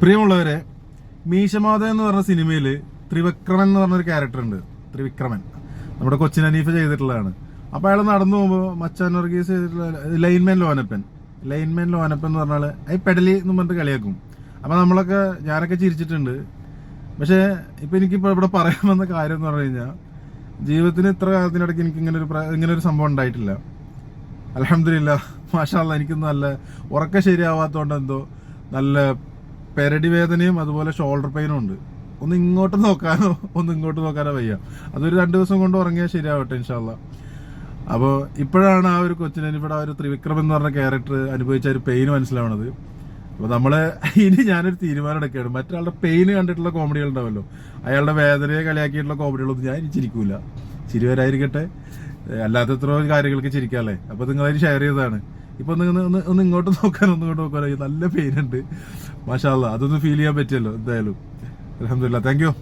പ്രിയമുള്ളവരെ മീശമാധ എന്ന് പറഞ്ഞ സിനിമയിൽ ത്രിവിക്രമൻ എന്ന് പറഞ്ഞൊരു ക്യാരക്ടർ ഉണ്ട്. ത്രിവിക്രമൻ. നമ്മുടെ കൊച്ചിൻ അനീഫ് ചെയ്തിട്ടുള്ളതാണ്. അപ്പൊ അയാൾ നടന്നു പോകുമ്പോൾ മച്ചാൻ വർഗീസ് ചെയ്തിട്ടുള്ള ലൈൻമാൻ ലോനപ്പൻ. ലൈൻമാൻ ലോനപ്പൻ എന്ന് പറഞ്ഞാൽ ഈ പെഡലി എന്ന് പറഞ്ഞിട്ട് കളിയാക്കും. അപ്പൊ നമ്മളൊക്കെ ഞാനൊക്കെ ചിരിച്ചിട്ടുണ്ട്. പക്ഷേ ഇപ്പൊ എനിക്കിപ്പോ ഇവിടെ പറയാൻ വന്ന കാര്യം എന്ന് പറഞ്ഞു കഴിഞ്ഞാൽ ജീവിതത്തിന് ഇത്ര കാലത്തിനിടയ്ക്ക് എനിക്ക് ഇങ്ങനെ ഒരു ഇങ്ങനെ ഒരു സംഭവം ഉണ്ടായിട്ടില്ല. അലഹമില്ല മാഷാല്ല എനിക്ക് നല്ല ഉറക്കം ശരിയാവാത്തോണ്ട് എന്തോ നല്ല പെരടി വേദനയും അതുപോലെ ഷോൾഡർ പെയിനും ഉണ്ട്. ഒന്ന് ഇങ്ങോട്ട് നോക്കാനോ ഒന്ന് ഇങ്ങോട്ട് നോക്കാനോ വയ്യ. അതൊരു രണ്ട് ദിവസം കൊണ്ട് ഉറങ്ങിയാൽ ശരിയാവട്ടെ ഇൻഷാല്ല അപ്പോൾ ഇപ്പോഴാണ് ആ ഒരു കൊച്ചിന് ഇവിടെ ആ ഒരു ത്രിവിക്രം എന്ന് പറഞ്ഞ ക്യാരക്ടർ അനുഭവിച്ച ഒരു പെയിൻ മനസ്സിലാവണത്. അപ്പോൾ നമ്മൾ ഇനി ഞാനൊരു തീരുമാനം എടുക്കുകയാണ്. മറ്റൊരാളുടെ പെയിൻ കണ്ടിട്ടുള്ള കോമഡികൾ ഉണ്ടാവല്ലോ അയാളുടെ വേദനയെ കളിയാക്കിയിട്ടുള്ള കോമഡികളൊന്നും ഞാൻ ചിരിക്കൂല. ചിരി വരായിരിക്കട്ടെ ഏഹ് അല്ലാത്ത കാര്യങ്ങൾക്ക് ചിരിക്കാല്ലേ. അപ്പൊ നിങ്ങളതിന് ഷെയർ ചെയ്തതാണ്. ഇപ്പൊ ഒന്ന് ഒന്ന് ഇങ്ങോട്ട് നോക്കാൻ ഒന്ന് ഇങ്ങോട്ട് നോക്കാൻ. നല്ല പെയിൻ ഉണ്ട്. മാഷാല്ല അതൊന്ന് ഫീൽ ചെയ്യാൻ പറ്റിയല്ലോ എന്തായാലും. അലഹമില്ല താങ്ക് യു